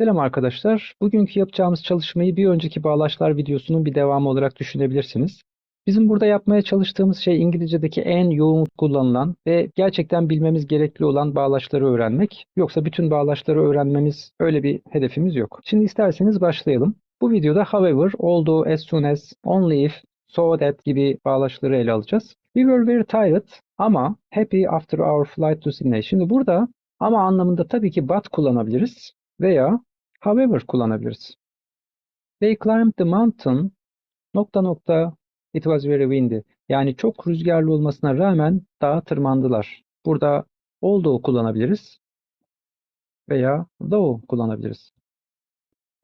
Selam arkadaşlar. Bugünkü yapacağımız çalışmayı bir önceki bağlaçlar videosunun bir devamı olarak düşünebilirsiniz. Bizim burada yapmaya çalıştığımız şey İngilizce'deki en yoğun kullanılan ve gerçekten bilmemiz gerekli olan bağlaçları öğrenmek. Yoksa bütün bağlaçları öğrenmemiz öyle bir hedefimiz yok. Şimdi isterseniz başlayalım. Bu videoda however, although, as soon as, only if, so that gibi bağlaçları ele alacağız. We were very tired ama happy after our flight to Sydney. Şimdi burada ama anlamında tabii ki but kullanabiliriz veya however kullanabiliriz. They climbed the mountain nokta nokta it was very windy. Yani çok rüzgarlı olmasına rağmen dağa tırmandılar. Burada although kullanabiliriz veya though kullanabiliriz.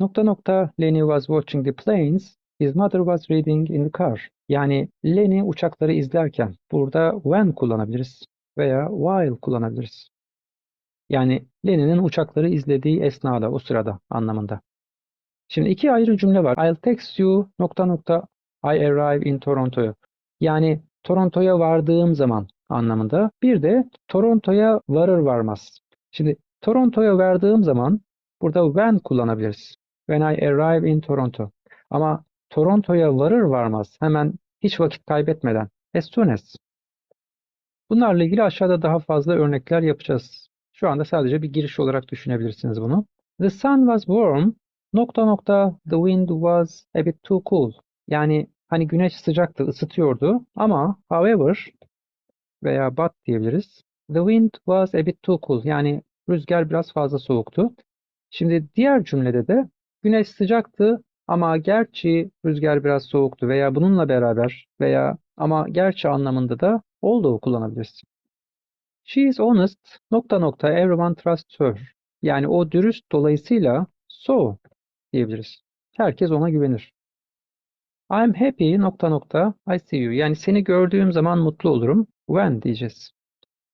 Nokta nokta Lenny was watching the planes. His mother was reading in the car. Yani Lenny uçakları izlerken burada when kullanabiliriz veya while kullanabiliriz. Yani Lenin'in uçakları izlediği esnada, o sırada anlamında. Şimdi iki ayrı cümle var. I'll text you nokta nokta I arrive in Toronto. Yani Toronto'ya vardığım zaman anlamında. Bir de Toronto'ya varır varmaz. Şimdi Toronto'ya vardığım zaman burada when kullanabiliriz. When I arrive in Toronto. Ama Toronto'ya varır varmaz hemen hiç vakit kaybetmeden as soon as. Bunlarla ilgili aşağıda daha fazla örnekler yapacağız. Şu anda sadece bir giriş olarak düşünebilirsiniz bunu. The sun was warm. Nokta nokta the wind was a bit too cool. Yani hani güneş sıcaktı, ısıtıyordu ama however veya but diyebiliriz. The wind was a bit too cool. Yani rüzgar biraz fazla soğuktu. Şimdi diğer cümlede de güneş sıcaktı ama gerçi rüzgar biraz soğuktu veya bununla beraber veya ama gerçi anlamında da although kullanabiliriz. She is honest, nokta nokta, everyone trusts her. Yani o dürüst dolayısıyla so diyebiliriz. Herkes ona güvenir. I'm happy, nokta nokta, I see you. Yani seni gördüğüm zaman mutlu olurum. When diyeceğiz.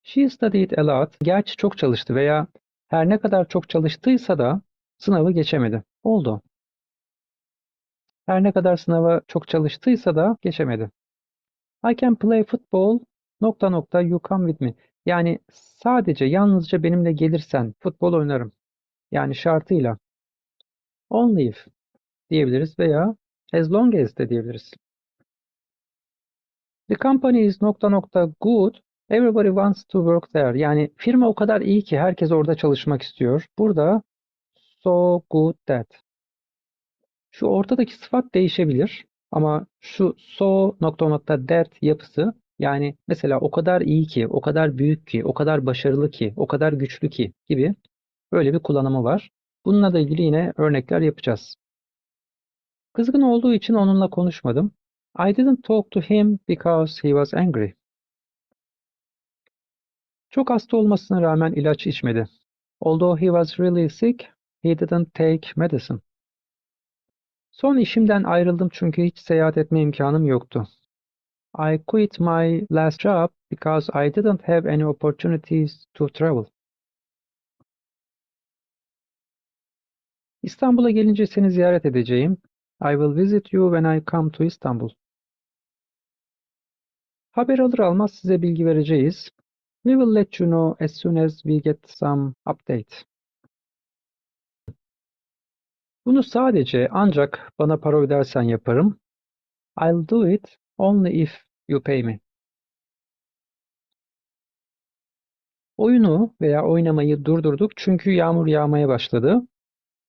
She studied a lot. Gerçi çok çalıştı veya her ne kadar çok çalıştıysa da sınavı geçemedi. Oldu. Her ne kadar sınava çok çalıştıysa da geçemedi. I can play football, nokta nokta, you come with me. Yani sadece yalnızca benimle gelirsen futbol oynarım. Yani şartıyla. Only if diyebiliriz veya as long as de diyebiliriz. The company is nokta nokta good. Everybody wants to work there. Yani firma o kadar iyi ki herkes orada çalışmak istiyor. Burada so good that. Şu ortadaki sıfat değişebilir. Ama şu so nokta nokta that yapısı yani mesela o kadar iyi ki, o kadar büyük ki, o kadar başarılı ki, o kadar güçlü ki gibi böyle bir kullanımı var. Bununla da ilgili yine örnekler yapacağız. Kızgın olduğu için onunla konuşmadım. I didn't talk to him because he was angry. Çok hasta olmasına rağmen ilaç içmedi. Although he was really sick, he didn't take medicine. Son işimden ayrıldım çünkü hiç seyahat etme imkanım yoktu. I quit my last job because I didn't have any opportunities to travel. İstanbul'a gelince seni ziyaret edeceğim. I will visit you when I come to Istanbul. Haber alır almaz size bilgi vereceğiz. We will let you know as soon as we get some update. Bunu sadece ancak bana para ödersen yaparım. I'll do it only if you pay me. Oyunu veya oynamayı durdurduk çünkü yağmur yağmaya başladı.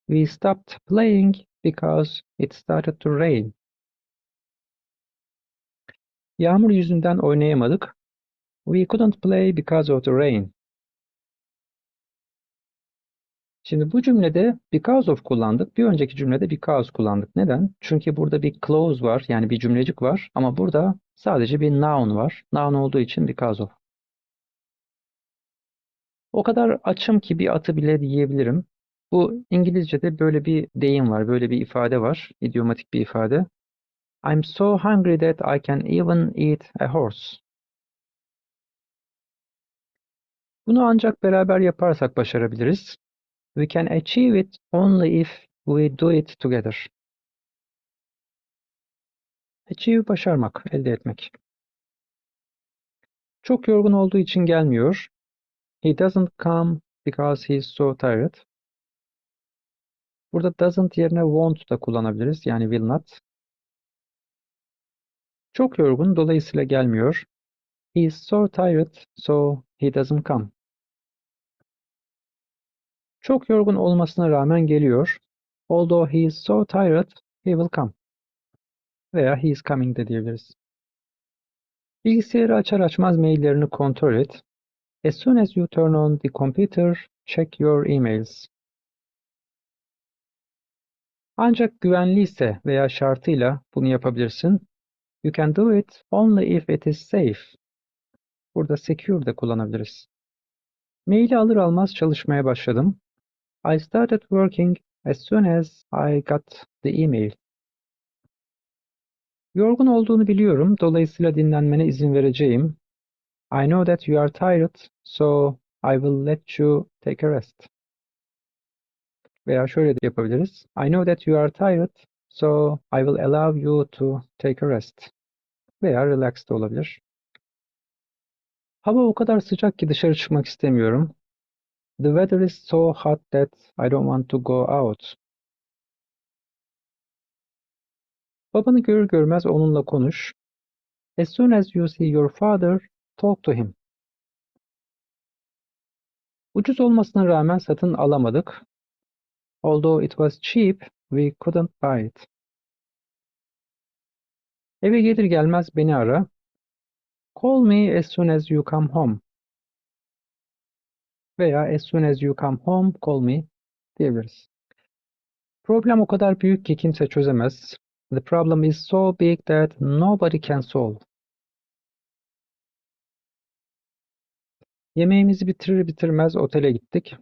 We stopped playing because it started to rain. Yağmur yüzünden oynayamadık. We couldn't play because of the rain. Şimdi bu cümlede because of kullandık. Bir önceki cümlede because kullandık. Neden? Çünkü burada bir clause var. Yani bir cümlecik var. Ama burada sadece bir noun var. Noun olduğu için because of. O kadar açım ki bir atı bile diyebilirim. Bu İngilizce'de böyle bir deyim var. Böyle bir ifade var. İdiomatik bir ifade. I'm so hungry that I can even eat a horse. Bunu ancak beraber yaparsak başarabiliriz. We can achieve it only if we do it together. Achieve başarmak, elde etmek. Çok yorgun olduğu için gelmiyor. He doesn't come because he's so tired. Burada doesn't yerine won't da kullanabiliriz. Yani will not. Çok yorgun dolayısıyla gelmiyor. He is so tired so he doesn't come. Çok yorgun olmasına rağmen geliyor. Although he is so tired, he will come. Veya he is coming de diyebiliriz. Bilgisayarı açar açmaz maillerini kontrol et. As soon as you turn on the computer, check your emails. Ancak güvenliyse veya şartıyla bunu yapabilirsin. You can do it only if it is safe. Burada secure de kullanabiliriz. Maili alır almaz çalışmaya başladım. I started working as soon as I got the email. Yorgun olduğunu biliyorum, dolayısıyla dinlenmene izin vereceğim. I know that you are tired, so I will let you take a rest. Veya şöyle de yapabiliriz. I know that you are tired, so I will allow you to take a rest. Veya relax de olabilir. Hava o kadar sıcak ki dışarı çıkmak istemiyorum. The weather is so hot that I don't want to go out. Babanı görür görmez onunla konuş. As soon as you see your father, talk to him. Ucuz olmasına rağmen satın alamadık. Although it was cheap, we couldn't buy it. Eve gelir gelmez beni ara. Call me as soon as you come home. Veya as soon as you come home, call me diyebiliriz. Problem o kadar büyük ki kimse çözemez. The problem is so big that nobody can solve. Yemeğimizi bitirir bitirmez otele gittik.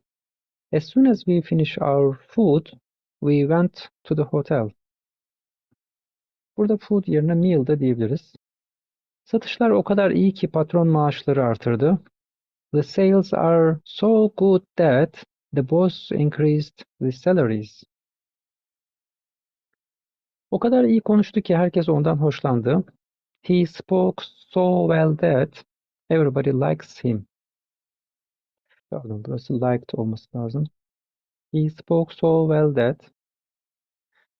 As soon as we finish our food, we went to the hotel. Burada food yerine meal de diyebiliriz. Satışlar o kadar iyi ki patron maaşları artırdı. The sales are so good that the boss increased the salaries. O kadar iyi konuştu ki herkes ondan hoşlandı. He spoke so well that everybody likes him. Pardon, burası liked olması lazım. He spoke so well that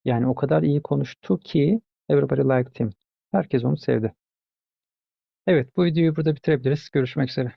yani o kadar iyi konuştu ki everybody liked him. Herkes onu sevdi. Evet, bu videoyu burada bitirebiliriz. Görüşmek üzere.